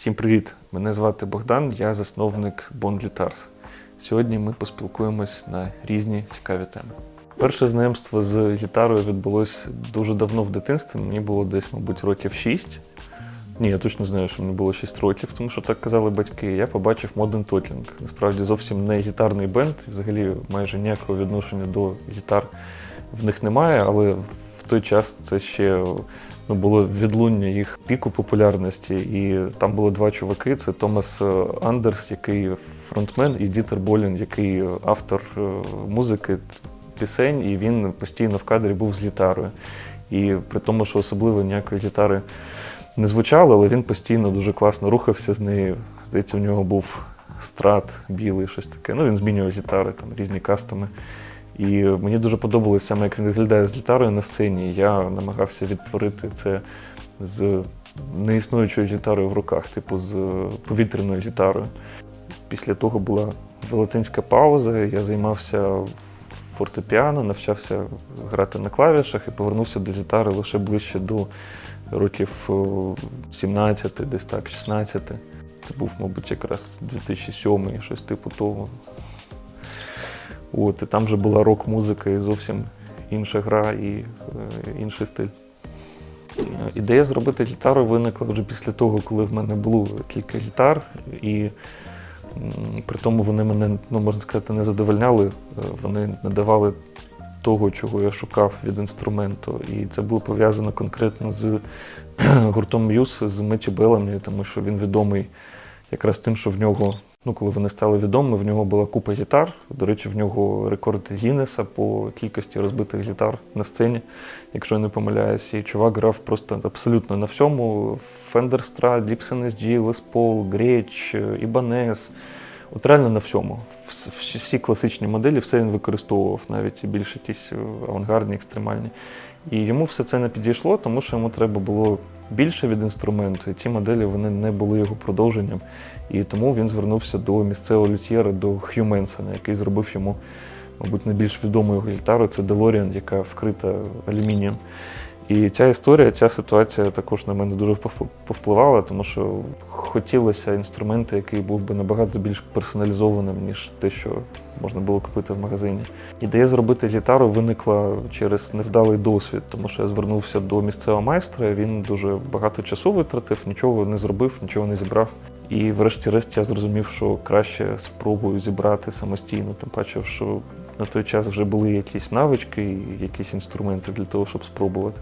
Всім привіт! Мене звати Богдан, я засновник Bond Guitars. Сьогодні ми поспілкуємось на різні цікаві теми. Перше знайомство з гітарою відбулось дуже давно в дитинстві. Мені було десь, мабуть, років 6. Ні, я точно знаю, що мені було 6 років, тому що так казали батьки. Я побачив Modern Talking. Насправді зовсім не гітарний бенд, взагалі майже ніякого відношення до гітар в них немає, але в той час це ще ну, було відлуння їх піку популярності. І там було два чуваки: це Томас е, Андерс, який фронтмен, і Дітер Болін, який автор е, музики, пісень, і він постійно в кадрі був з гітарою. І при тому, що особливо ніякої гітари не звучало, але він постійно дуже класно рухався з нею. Здається, у нього був страт білий, щось таке. Ну, він змінював гітари, там різні кастоми. І мені дуже подобалося саме, як він виглядає з гітарою на сцені. Я намагався відтворити це з неіснуючою гітарою в руках, типу з повітряною гітарою. Після того була велетенська пауза, я займався фортепіано, навчався грати на клавішах і повернувся до гітари лише ближче до років о, 17, десь так, 16. Це був, мабуть, якраз 2007 щось типу того. От, і там вже була рок-музика і зовсім інша гра і е, інший стиль. Ідея зробити гітару виникла вже після того, коли в мене було кілька гітар, і при тому вони мене, ну можна сказати, не задовольняли. Е, Вони не давали того, чого я шукав від інструменту. І це було пов'язано конкретно з гуртом Muse, з Меті Беллами, тому що він відомий якраз тим, що в нього, ну коли вони стали відомими, в нього була купа гітар. До речі, в нього рекорд Гіннеса по кількості розбитих гітар на сцені, якщо я не помиляюсь. І чувак грав просто абсолютно на всьому: Fender Strad, Gibson SG, Les Paul, Gretsch, Ibanez. От реально на всьому. Всі, класичні моделі, все він використовував, навіть і більш якісь авангардні, екстремальні. І йому все це не підійшло, тому що йому треба було більше від інструменту, і ці моделі вони не були його продовженням. І тому він звернувся до місцевого лютьєра, до Х'юменсона, який зробив йому, мабуть, найбільш відому його гітару. Це Делоріан, яка вкрита алюмінієм. І ця історія, ця ситуація також на мене дуже повпливала, тому що хотілося інструмент, який був би набагато більш персоналізованим, ніж те, що можна було купити в магазині. Ідея зробити гітару виникла через невдалий досвід, тому що я звернувся до місцевого майстра. Він дуже багато часу витратив, нічого не зробив, нічого не зібрав. І врешті-решт я зрозумів, що краще спробую зібрати самостійно, тим паче, що на той час вже були якісь навички якісь інструменти для того, щоб спробувати.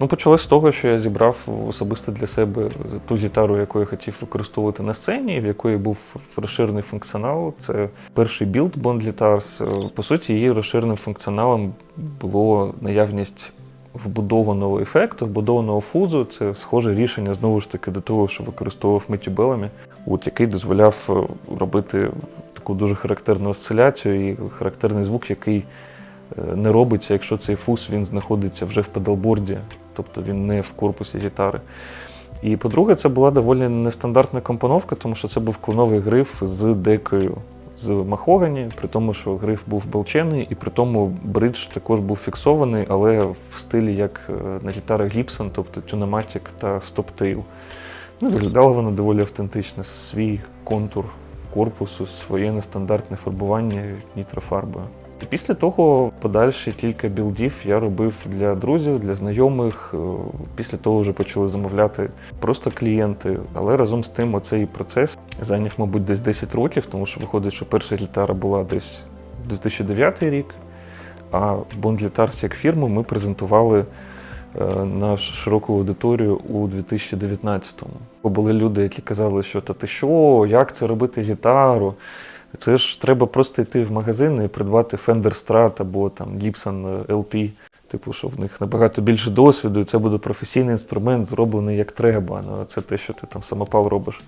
Ну, почалось з того, що я зібрав особисто для себе ту гітару, яку я хотів використовувати на сцені, в якої був розширений функціонал. Це перший білд Bond Guitars. По суті, її розширеним функціоналом було наявність вбудованого ефекту, вбудованого фузу. Це схоже рішення знову ж таки до того, що використовував Митті Беллами, от який дозволяв е, робити таку дуже характерну осциляцію і характерний звук, який е, не робиться, якщо цей фуз він знаходиться вже в педалборді, тобто він не в корпусі гітари. І по-друге, це була доволі нестандартна компоновка, тому що це був клоновий гриф з декою з махогані, при тому, що гриф був белчений, і при тому бридж також був фіксований, але в стилі як е, на гітарах Gibson, тобто Tunematic та Stoptail. Ну, виглядало воно доволі автентично, свій контур корпусу, своє нестандартне фарбування нітрофарбою. І після того подальші кілька білдів я робив для друзів, для знайомих. Е, Після того вже почали замовляти просто клієнти. Але разом з тим оцей процес зайняв, мабуть, десь 10 років, тому що виходить, що перша гітара була десь 2009 рік, а Guitars як фірму ми презентували е, на широку аудиторію у 2019-му. Бо були люди, які казали, що та ти що, як це робити гітару? Це ж треба просто йти в магазин і придбати Fender Strat або там Gibson LP. Типу, що в них набагато більше досвіду, і це буде професійний інструмент, зроблений як треба. Ну, це те, що ти там самопал робиш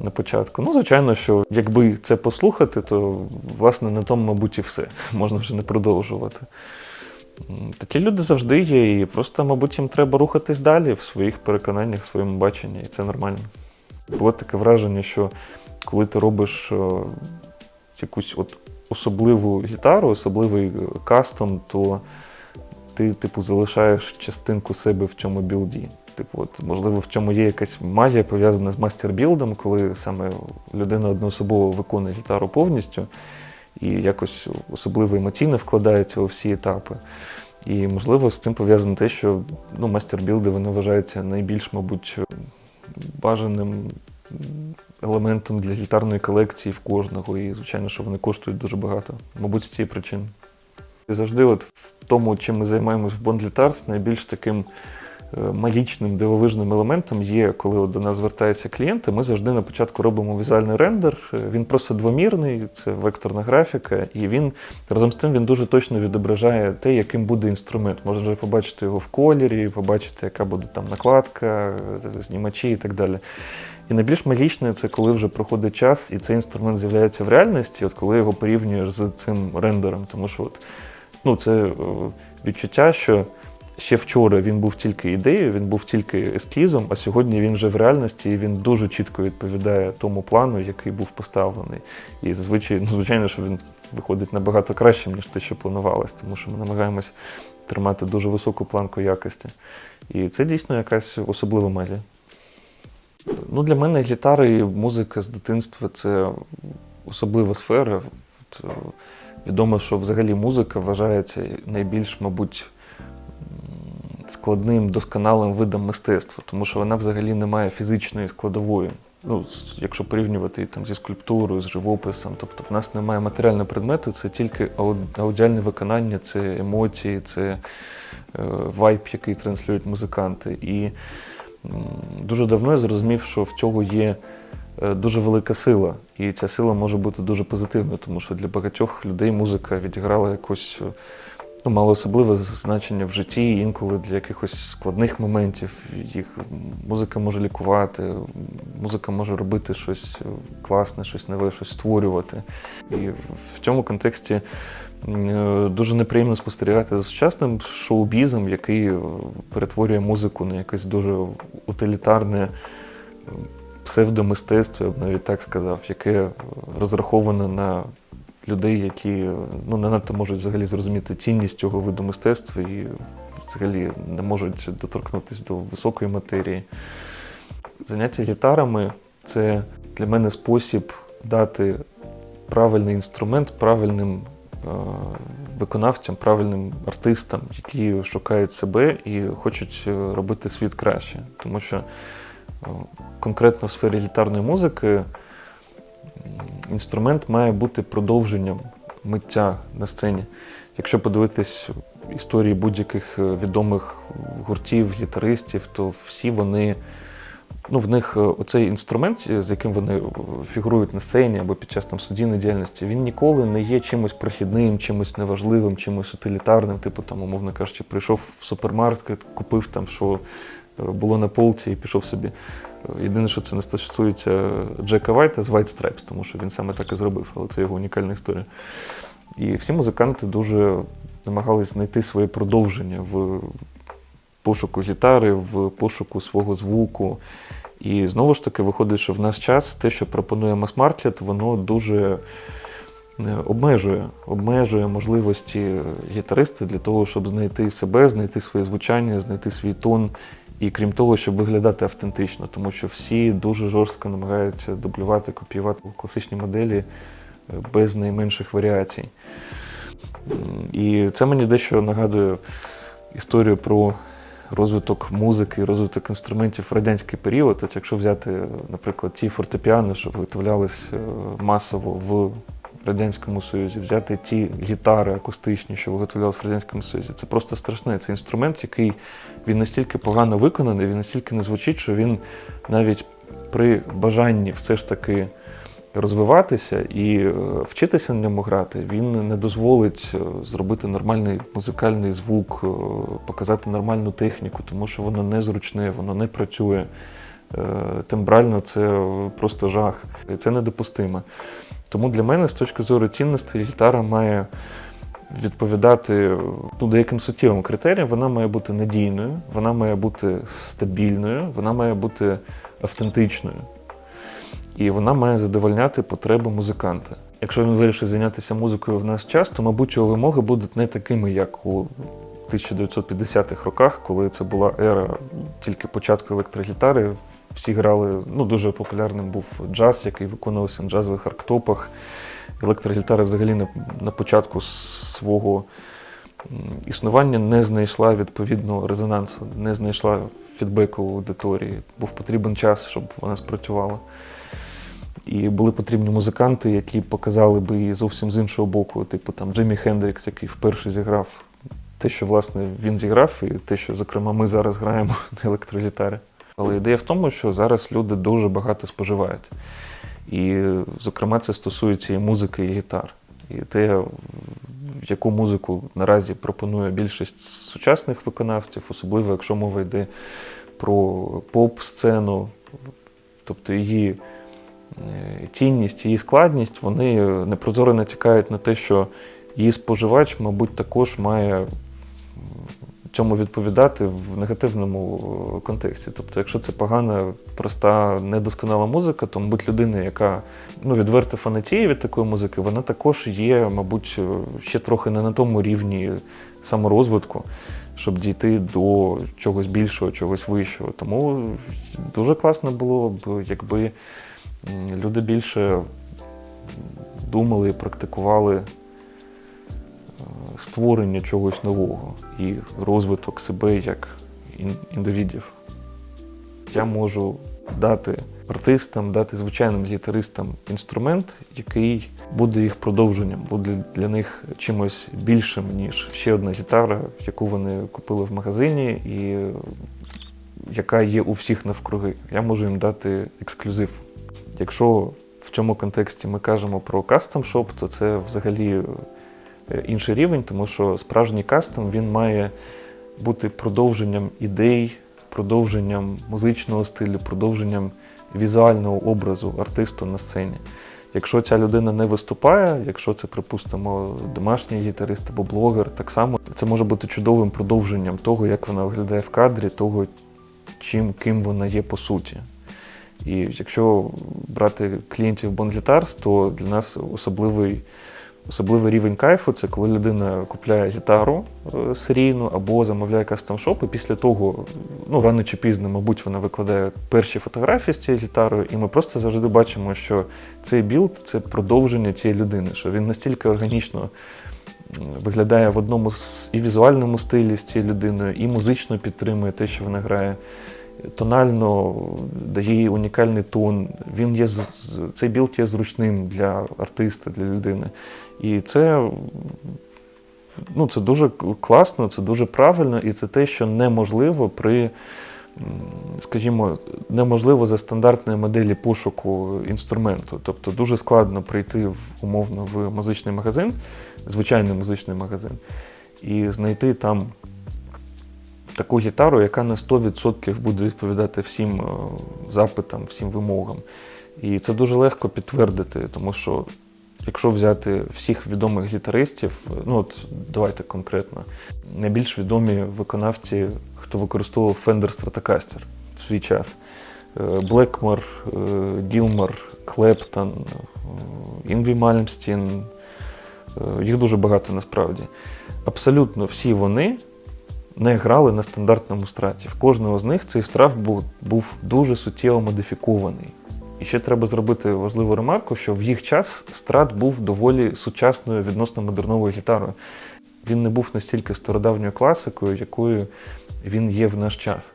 на початку. Ну, звичайно, що якби це послухати, то власне на тому, мабуть, і все. Можна вже не продовжувати. Такі люди завжди є, і просто, мабуть, їм треба рухатись далі в своїх переконаннях, в своєму баченні, і це нормально. Було таке враження, що коли ти робиш е, якусь от особливу гітару, особливий е, кастом, то ти, типу, залишаєш частинку себе в цьому білді. Типу, от, можливо, в цьому є якась магія пов'язана з мастербілдом, коли саме людина одноособово виконує гітару повністю і якось особливо емоційно вкладається у всі етапи. І, можливо, з цим пов'язано те, що ну, мастербілди вони вважаються найбільш, мабуть, бажаним елементом для гітарної колекції в кожного. І, звичайно, що вони коштують дуже багато. Мабуть, з цієї причини. І завжди, от в тому, чим ми займаємось в Bond найбільш таким е, магічним дивовижним елементом є, коли от до нас звертаються клієнти, ми завжди на початку робимо візуальний рендер. Е, Він просто двомірний, це векторна графіка, і він разом з тим він дуже точно відображає те, яким буде інструмент. Можна вже побачити його в кольорі, побачити, яка буде там накладка, е, знімачі і так далі. І найбільш магічне це коли вже проходить час, і цей інструмент з'являється в реальності, от коли його порівнюєш з цим рендером. Тому що от, ну, це е, відчуття, що ще вчора він був тільки ідеєю, він був тільки ескізом, а сьогодні він вже в реальності і він дуже чітко відповідає тому плану, який був поставлений. І зазвичай, ну, звичайно, що він виходить набагато кращим, ніж те, що планувалось, тому що ми намагаємось тримати дуже високу планку якості. І це дійсно якась особлива магія. Ну, для мене гітара і музика з дитинства це особлива сфера. От, е, відомо, що взагалі музика вважається найбільш, мабуть, складним, досконалим видом мистецтва, тому що вона взагалі не має фізичної складової. Ну, якщо порівнювати там зі скульптурою, з живописом, тобто в нас немає матеріального предмету, це тільки аудіальне виконання, це емоції, це е, вайб, який транслюють музиканти. І дуже давно я зрозумів, що в цього є е, дуже велика сила, і ця сила може бути дуже позитивною, тому що для багатьох людей музика відіграла якось е, ну, мало значення в житті, інколи для якихось складних моментів. Їх музика може лікувати, музика може робити щось е, класне, щось нове, щось створювати. І в цьому контексті дуже неприємно спостерігати за сучасним шоу-бізом, який е, перетворює музику на якесь дуже утилітарне е, псевдомистецтво, я б навіть так сказав, яке е, розраховане на людей, які е, ну, не надто можуть взагалі зрозуміти цінність цього виду мистецтва і взагалі не можуть доторкнутися до високої матерії. Заняття гітарами це для мене спосіб дати правильний інструмент правильним е, виконавцям, правильним артистам, які шукають себе і хочуть е, робити світ краще. Тому що е, конкретно в сфері гітарної музики інструмент має бути продовженням миття на сцені. Якщо подивитись історії будь-яких е, відомих гуртів, гітаристів, то всі вони. Ну, в них е, оцей інструмент, е, з яким вони е, фігурують на сцені або під час там студійної діяльності, він ніколи не є чимось прохідним, чимось неважливим, чимось утилітарним. Типу, там, умовно кажучи, прийшов в супермаркет, купив там, що було на полці, і пішов собі. Єдине, що це не стосується Джека Вайта з White Stripes, тому що він саме так і зробив, але це його унікальна історія. І всі музиканти дуже намагались знайти своє продовження в пошуку гітари, в пошуку свого звуку. І знову ж таки виходить, що в наш час те, що пропонує мас-маркет, воно дуже е, обмежує, обмежує можливості гітариста для того, щоб знайти себе, знайти своє звучання, знайти свій тон. І крім того, щоб виглядати автентично, тому що всі дуже жорстко намагаються дублювати, копіювати класичні моделі е, без найменших варіацій. І це мені дещо нагадує історію про розвиток музики, розвиток інструментів в радянський період. От якщо взяти, наприклад, ті фортепіано, що виготовлялись е, масово в Радянському Союзі, взяти ті гітари акустичні, що виготовлялися в Радянському Союзі, це просто страшне. Це інструмент, який він настільки погано виконаний, він настільки не звучить, що він навіть при бажанні все ж таки розвиватися і е, вчитися на ньому грати, він не дозволить е, зробити нормальний музикальний звук, е, показати нормальну техніку, тому що воно незручне, воно не працює. Тембрально це просто жах. І це недопустимо. Тому для мене, з точки зору цінностей, гітара має відповідати ну, деяким суттєвим критеріям. Вона має бути надійною, вона має бути стабільною, вона має бути автентичною. І вона має задовольняти потреби музиканта. Якщо він вирішив зайнятися музикою в наш час, то, мабуть, його вимоги будуть не такими, як у 1950-х роках, коли це була ера тільки початку електрогітари. Всі грали, ну дуже популярним був джаз, який виконувався на джазових арктопах. Електрогітара взагалі на, на початку свого існування не знайшла відповідного резонансу, не знайшла фідбеку аудиторії. Був потрібен час, щоб вона спрацювала. І були потрібні музиканти, які показали би її зовсім з іншого боку, типу там Джиммі Хендрікс, який вперше зіграв те, що власне він зіграв, і те, що, зокрема, ми зараз граємо на електрогітарі. Але ідея в тому, що зараз люди дуже багато споживають. І, зокрема, це стосується і музики, і гітар. І те, яку музику наразі пропонує більшість сучасних виконавців, особливо якщо мова йде про поп-сцену, тобто її цінність, її складність, вони непрозоро натякають на те, що її споживач, мабуть, також має цьому відповідати в негативному е, контексті. Тобто, якщо це погана, проста, недосконала музика, то, мабуть, людина, яка ну, відверто фанатіє від такої музики, вона також є, мабуть, е, ще трохи не на тому рівні саморозвитку, щоб дійти до чогось більшого, чогось вищого. Тому дуже класно було б, якби люди більше думали і практикували е, створення чогось нового і розвиток себе як індивідів. Я можу дати артистам, дати звичайним гітаристам інструмент, який буде їх продовженням, буде для них чимось більшим, ніж ще одна гітара, яку вони купили в магазині, і е, яка є у всіх навкруги. Я можу їм дати ексклюзив. Якщо в цьому контексті ми кажемо про кастом шоп, то це взагалі е, інший рівень, тому що справжній кастом він має бути продовженням ідей, продовженням музичного стилю, продовженням візуального образу артисту на сцені. Якщо ця людина не виступає, якщо це, припустимо, домашній гітарист або блогер, так само це може бути чудовим продовженням того, як вона виглядає в кадрі, того, чим ким вона є по суті. І якщо брати клієнтів Bonguitars, то для нас особливий, особливий рівень кайфу це коли людина купляє гітару е, серійну або замовляє кастом-шоп, і після того, ну рано чи пізно, мабуть, вона викладає перші фотографії з цією гітарою, і ми просто завжди бачимо, що цей білд це продовження цієї людини, що він настільки органічно виглядає в одному з і візуальному стилі з цією людиною, і музично підтримує те, що вона грає тонально дає унікальний тон. Він є цей білд є зручним для артиста, для людини. І це, ну, це дуже класно, це дуже правильно, і це те, що неможливо при, скажімо, неможливо за стандартної моделі пошуку інструменту. Тобто дуже складно прийти в, умовно в музичний магазин, звичайний музичний магазин, і знайти там таку гітару, яка на 100% буде відповідати всім е, запитам, всім вимогам. І це дуже легко підтвердити, тому що якщо взяти всіх відомих гітаристів, е, ну от давайте конкретно, найбільш відомі виконавці, хто використовував Fender Stratocaster в свій час. Блекмор, Ділмор, Клептон, Інві Мальмстін, їх дуже багато насправді. Абсолютно всі вони не грали на стандартному страті. В кожного з них цей страт був, був дуже суттєво модифікований. І ще треба зробити важливу ремарку, що в їх час страт був доволі сучасною відносно модерновою гітарою. Він не був настільки стародавньою класикою, якою він є в наш час.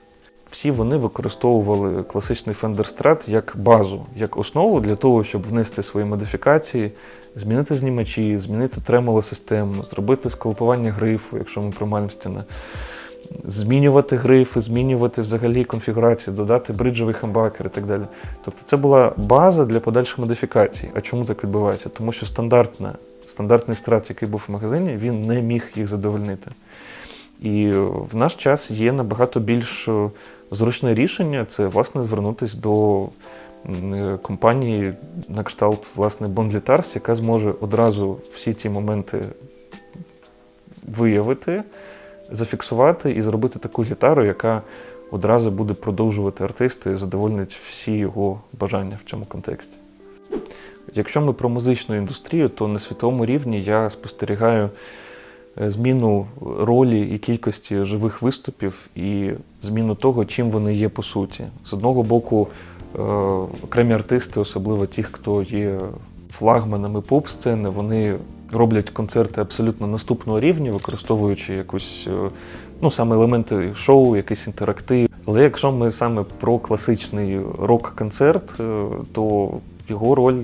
Всі вони використовували класичний Fender Strat як базу, як основу для того, щоб внести свої модифікації, змінити знімачі, змінити тремоло систему, зробити сколпування грифу, якщо ми про Мальмстіна, змінювати грифи, змінювати взагалі конфігурацію, додати бриджовий хамбакер і так далі. Тобто це була база для подальших модифікацій. А чому так відбувається? Тому що стандартна, стандартний страт, який був в магазині, він не міг їх задовольнити. І в наш час є набагато більш е, зручне рішення це власне звернутися до компанії на кшталт власне Bonlitars, яка зможе одразу всі ті моменти виявити, зафіксувати і зробити таку гітару, яка одразу буде продовжувати артиста і задовольнить всі його бажання в цьому контексті. Якщо ми про музичну індустрію, то на світовому рівні я спостерігаю е, зміну ролі і кількості живих виступів, і зміну того, чим вони є по суті. З одного боку, е, окремі артисти, особливо ті, хто є флагманами поп-сцени, вони роблять концерти абсолютно наступного рівня, використовуючи якусь е, ну, саме елементи шоу, якийсь інтерактив. Але якщо ми саме про класичний рок-концерт, е, то його роль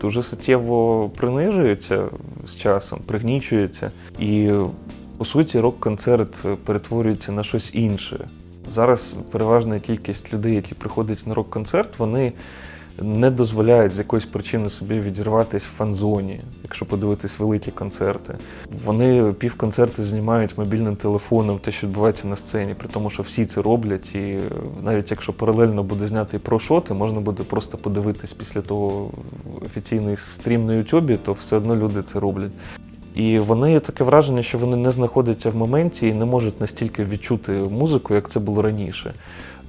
дуже суттєво принижується з часом, пригнічується. І по суті, рок-концерт перетворюється на щось інше. Зараз переважна кількість людей, які приходять на рок-концерт, вони не дозволяють з якоїсь причини собі відірватися в фан-зоні, якщо подивитись великі концерти. Вони півконцерту знімають мобільним телефоном те, що відбувається на сцені, при тому, що всі це роблять. І навіть якщо паралельно буде знятий про шоти, можна буде просто подивитись після того офіційний стрім на Ютубі, то все одно люди це роблять. І вони таке враження, що вони не знаходяться в моменті і не можуть настільки відчути музику, як це було раніше.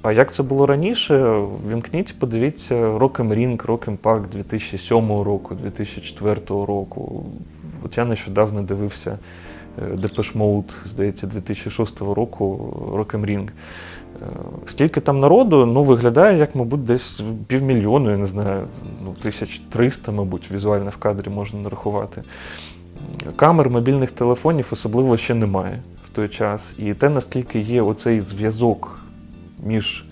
А як це було раніше, вімкніть, подивіться Rock am Ring, Rock am Park 2007 року, 2004 року. От я нещодавно дивився е, Depeche Mode, здається, 2006 року Rock am Ring. Е, Стільки там народу, ну, виглядає, як, мабуть, десь півмільйону, я не знаю, ну, 1300, мабуть, візуально в кадрі можна нарахувати. Камер мобільних телефонів особливо ще немає в той час. І те, наскільки є оцей зв'язок між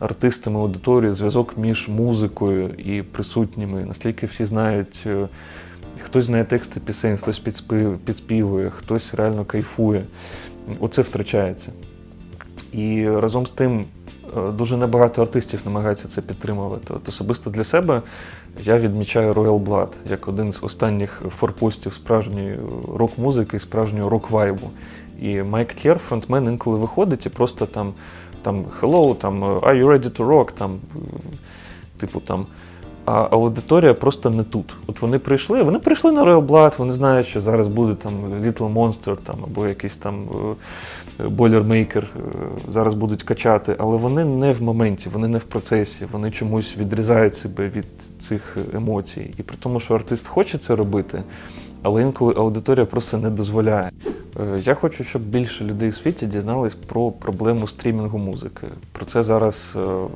артистами аудиторії, зв'язок між музикою і присутніми, наскільки всі знають, е, хтось знає тексти пісень, хтось підспів- підспівує, хтось реально кайфує. Оце втрачається. І разом з тим дуже небагато артистів намагаються це підтримувати. От особисто для себе я відмічаю Royal Blood як один з останніх форпостів справжньої рок-музики, справжнього рок-вайбу. І Майк Кер, фронтмен, інколи виходить і просто там, там Hello, там Are you ready to rock? Там, е, типу там. А аудиторія просто не тут. От вони прийшли, вони прийшли на Royal Blood, вони знають, що зараз буде там Little Monster там, або якийсь там Boilermaker, е, зараз будуть качати, але вони не в моменті, вони не в процесі, вони чомусь відрізають себе від цих емоцій. І при тому, що артист хоче це робити, але інколи аудиторія просто не дозволяє. Е, Я хочу, щоб більше людей у світі дізнались про проблему стрімінгу музики. Про це зараз е,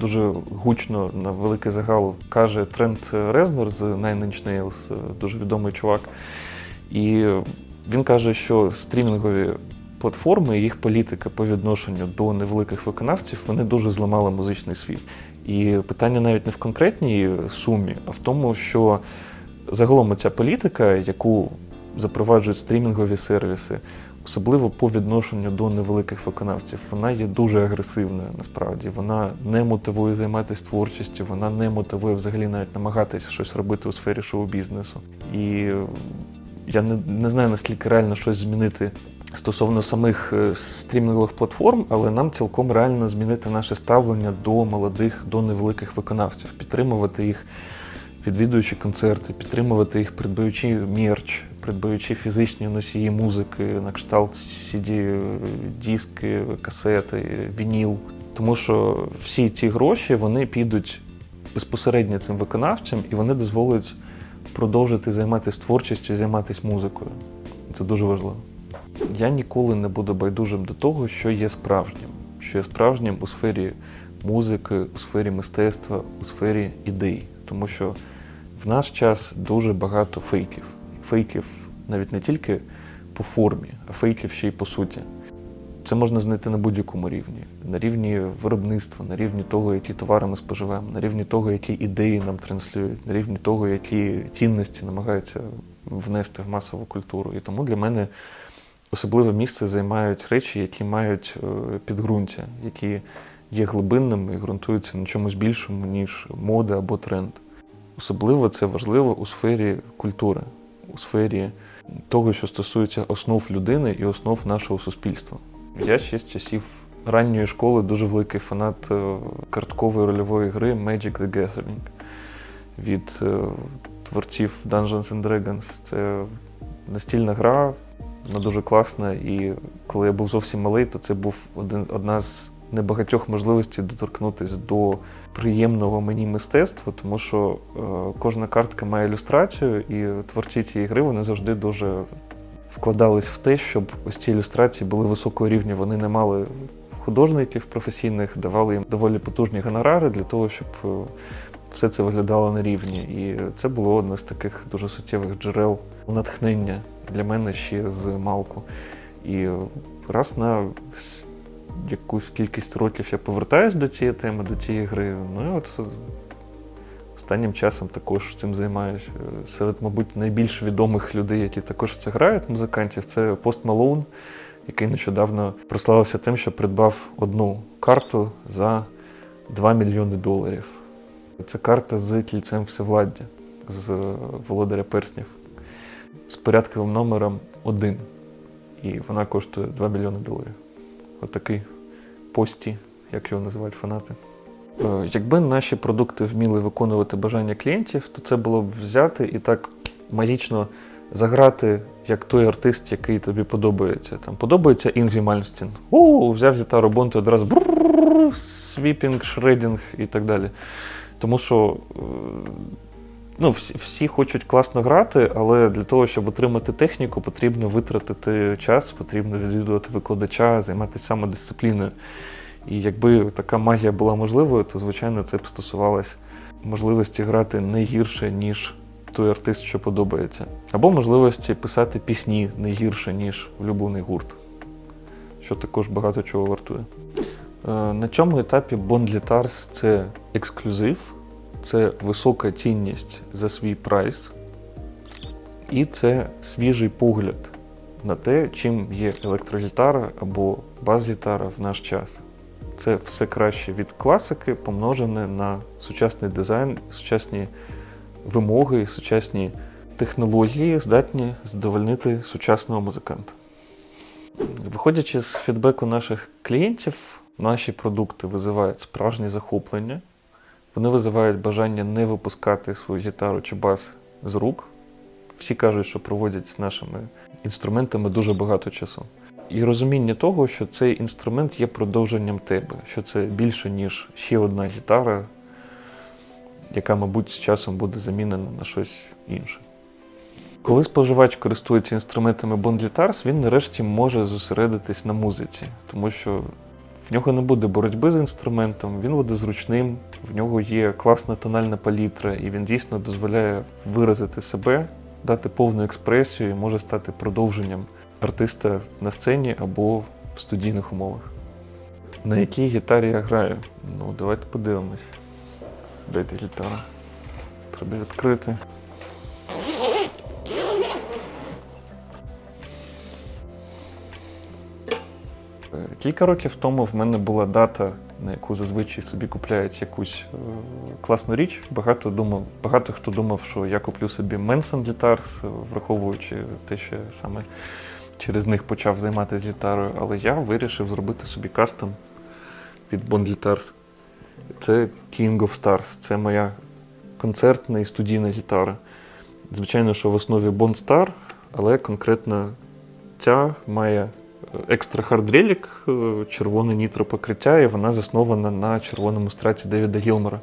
дуже гучно на великий загал каже Трент Резнор з Nine Inch Nails, дуже відомий чувак. І він каже, що стрімінгові платформи і їх політика по відношенню до невеликих виконавців вони дуже зламали музичний світ. І питання навіть не в конкретній сумі, а в тому, що загалом ця політика, яку запроваджують стрімінгові сервіси, особливо по відношенню до невеликих виконавців, вона є дуже агресивною насправді. Вона не мотивує займатися творчістю, вона не мотивує взагалі навіть намагатися щось робити у сфері шоу-бізнесу. І я не, не знаю, наскільки реально щось змінити стосовно самих е, стрімінгових платформ, але нам цілком реально змінити наше ставлення до молодих, до невеликих виконавців, підтримувати їх, відвідуючи концерти, підтримувати їх, придбаючи мерч, придбаючи фізичні носії музики, на кшталт CD, диски, касети, вініл. Тому що всі ці гроші вони підуть безпосередньо цим виконавцям, і вони дозволять продовжити займатися творчістю, займатися музикою. Це дуже важливо. Я ніколи не буду байдужим до того, що є справжнім, що є справжнім у сфері музики, у сфері мистецтва, у сфері ідей. Тому що в наш час дуже багато фейків. Фейків навіть не тільки по формі, а фейків ще й по суті. Це можна знайти на будь-якому рівні, на рівні виробництва, на рівні того, які товари ми споживаємо, на рівні того, які ідеї нам транслюють, на рівні того, які цінності намагаються внести в масову культуру. І тому для мене особливе місце займають речі, які мають е, підґрунтя, які є глибинними і ґрунтуються на чомусь більшому, ніж мода або тренд. Особливо це важливо у сфері культури, у сфері того, що стосується основ людини і основ нашого суспільства. Я ще з часів ранньої школи дуже великий фанат е, карткової рольової гри Magic the Gathering від е, творців Dungeons and Dragons. Це настільна гра, вона дуже класна. І коли я був зовсім малий, то це був один, одна з небагатьох можливостей доторкнутися до приємного мені мистецтва, тому що е, кожна картка має ілюстрацію, і творці цієї гри вони завжди дуже вкладались в те, щоб ось ці ілюстрації були високого рівня. Вони не мали художників професійних, давали їм доволі потужні гонорари для того, щоб е, все це виглядало на рівні. І це було одне з таких дуже суттєвих джерел натхнення для мене ще з Малку. І е, раз на якусь кількість років я повертаюсь до цієї теми, до цієї гри. Ну і от е, останнім часом також цим займаюся. Серед, мабуть, найбільш відомих людей, які також це грають, музикантів, це Пост Малоун, який нещодавно прославився тим, що придбав одну карту за 2 мільйони доларів. Це карта з кільцем всевладдя, з володаря перснів, з порядковим номером 1. І вона коштує 2 мільйони доларів. Отакий пості, як його називають фанати. Е, Якби наші продукти вміли виконувати бажання клієнтів, то це було б взяти і так магічно заграти, як той артист, який тобі подобається. Там подобається Інгі Мальмстін. О, взяв гітару Бонти одразу брррр, свіпінг, шредінг і так далі. Тому що ну, всі, всі хочуть класно грати, але для того, щоб отримати техніку, потрібно витратити час, потрібно відвідувати викладача, займатися самодисципліною. І якби така магія була можливою, то звичайно це б стосувалось можливості грати не гірше, ніж той артист, що подобається. Або можливості писати пісні не гірше, ніж улюблений гурт, що також багато чого вартує. Е, На цьому етапі Bond Guitars – це ексклюзив, це висока цінність за свій прайс, і це свіжий погляд на те, чим є електрогітара або бас-гітара в наш час. Це все краще від класики, помножене на сучасний дизайн, сучасні вимоги, сучасні технології, здатні задовольнити сучасного музиканта. Виходячи з фідбеку наших клієнтів, наші продукти визивають справжнє захоплення. Вони визивають бажання не випускати свою гітару чи бас з рук. Всі кажуть, що проводять з нашими інструментами дуже багато часу. І розуміння того, що цей інструмент є продовженням тебе, що це більше, ніж ще одна гітара, яка, мабуть, з часом буде замінена на щось інше. Коли споживач користується інструментами Guitars, він нарешті може зосередитись на музиці, тому що в нього не буде боротьби з інструментом, він буде зручним, в нього є класна тональна палітра, і він дійсно дозволяє виразити себе, дати повну експресію і може стати продовженням артиста на сцені або в студійних умовах. На якій гітарі я граю? Ну, давайте подивимось. Дайте гітару. Треба відкрити. Кілька років тому в мене була дата, на яку зазвичай собі купляють якусь е, класну річ. Багато думав, багато хто думав, що я куплю собі Manson Guitars, враховуючи те, що саме через них почав займатися гітарою, але я вирішив зробити собі кастом від Bond Guitars. Це King of Stars, це моя концертна і студійна гітара. Звичайно, що в основі Bond Star, але конкретно ця має екстра хардрелік, червоне нітро покриття, і вона заснована на червоному страті Девіда Гілмора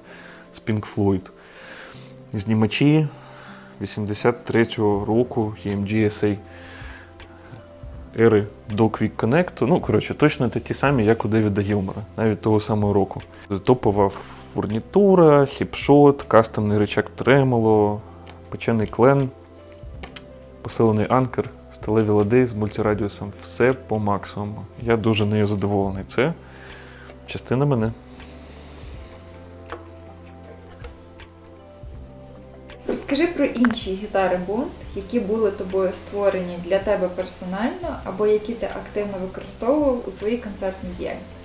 з Pink Floyd. Знімачі 83-го року EMG SA ери до Quick Connect. Ну, коротше, точно такі самі, як у Девіда Гілмора, навіть того самого року. Топова фурнітура, хіпшот, кастомний рычаг тремоло, печений клен, посилений анкер, сталеві лади з мультирадіусом. Все по максимуму. Я дуже нею задоволений. Це частина мене. Розкажи про інші гітари Bond, які були тобою створені для тебе персонально, або які ти активно використовував у своїй концертній діяльності.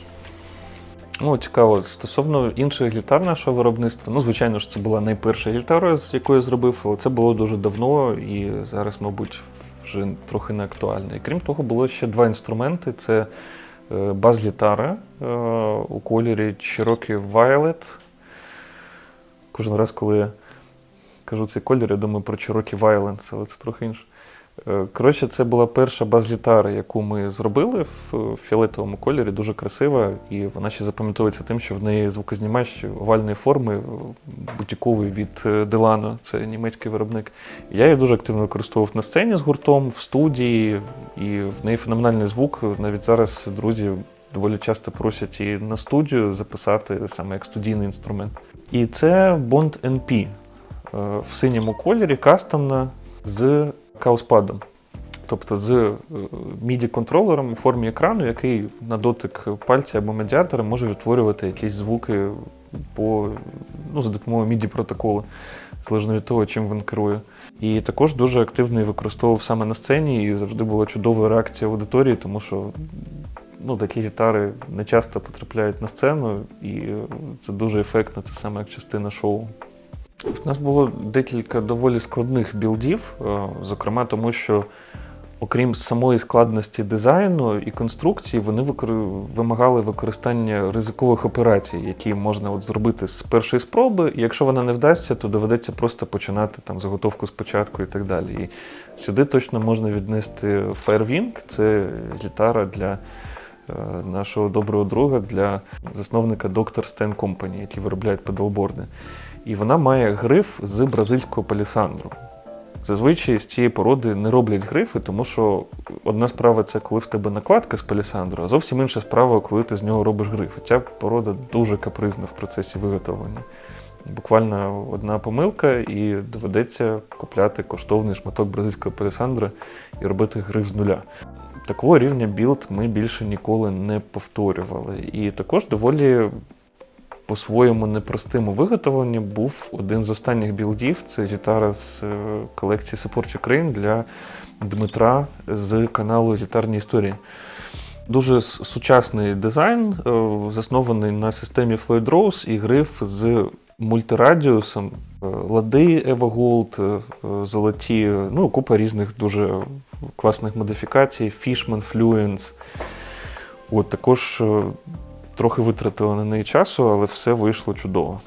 Ну, цікаво, стосовно інших гітар нашого виробництва, ну, звичайно ж, це була найперша гітара, з якою зробив, але це було дуже давно і зараз, мабуть, вже трохи не актуально. І крім того, було ще два інструменти: це е, бас-гітара е, у кольорі Cherokee Violet. Кожен раз, коли я кажу цей колір, я думаю про Cherokee Violence, але це трохи інше. Е, Коротше, це була перша баз-гітара, яку ми зробили в фіолетовому кольорі, дуже красива, і вона ще запам'ятовується тим, що в неї звукознімач овальної форми, е, бутіковий від е, Делано, це німецький виробник. Я її дуже активно використовував на сцені з гуртом, в студії, і в неї феноменальний звук. Навіть зараз друзі доволі часто просять і на студію записати саме як студійний інструмент. І це Bond NP е, в синьому кольорі, кастомна з кауспадом. Тобто з е, MIDI-контролером у формі екрану, який на дотик пальця або медіатора може відтворювати якісь звуки по, ну, за допомогою MIDI-протоколу, залежно від того, чим він керує. І також дуже активно використовував саме на сцені, і завжди була чудова реакція аудиторії, тому що ну, такі гітари не часто потрапляють на сцену, і е, це дуже ефектно, це саме як частина шоу. В нас було декілька доволі складних білдів, е, зокрема тому, що окрім самої складності дизайну і конструкції, вони викор- вимагали використання ризикових операцій, які можна от зробити з першої спроби. І якщо вона не вдасться, то доведеться просто починати там заготовку спочатку і так далі. І сюди точно можна віднести Firewing, це гітара для е, нашого доброго друга, для засновника Dr. Stan Company, які виробляють педалборди. І вона має гриф з бразильського палісандру. Зазвичай з цієї породи не роблять грифи, тому що одна справа це коли в тебе накладка з палісандру, а зовсім інша справа, коли ти з нього робиш гриф. Ця порода дуже капризна в процесі виготовлення. Буквально одна помилка, і доведеться купляти коштовний шматок бразильського палісандра і робити гриф з нуля. Такого рівня білд ми більше ніколи не повторювали. І також доволі по-своєму непростим у виготовленні був один з останніх білдів. Це гітара з е, колекції Support Ukraine для Дмитра з каналу Гітарні історії. Дуже сучасний дизайн, е, заснований на системі Floyd Rose і гриф з мультирадіусом, е, лади Evo Gold, золоті, ну, купа різних дуже класних модифікацій, Fishman Fluence. От також трохи витратили на неї часу, але все вийшло чудово.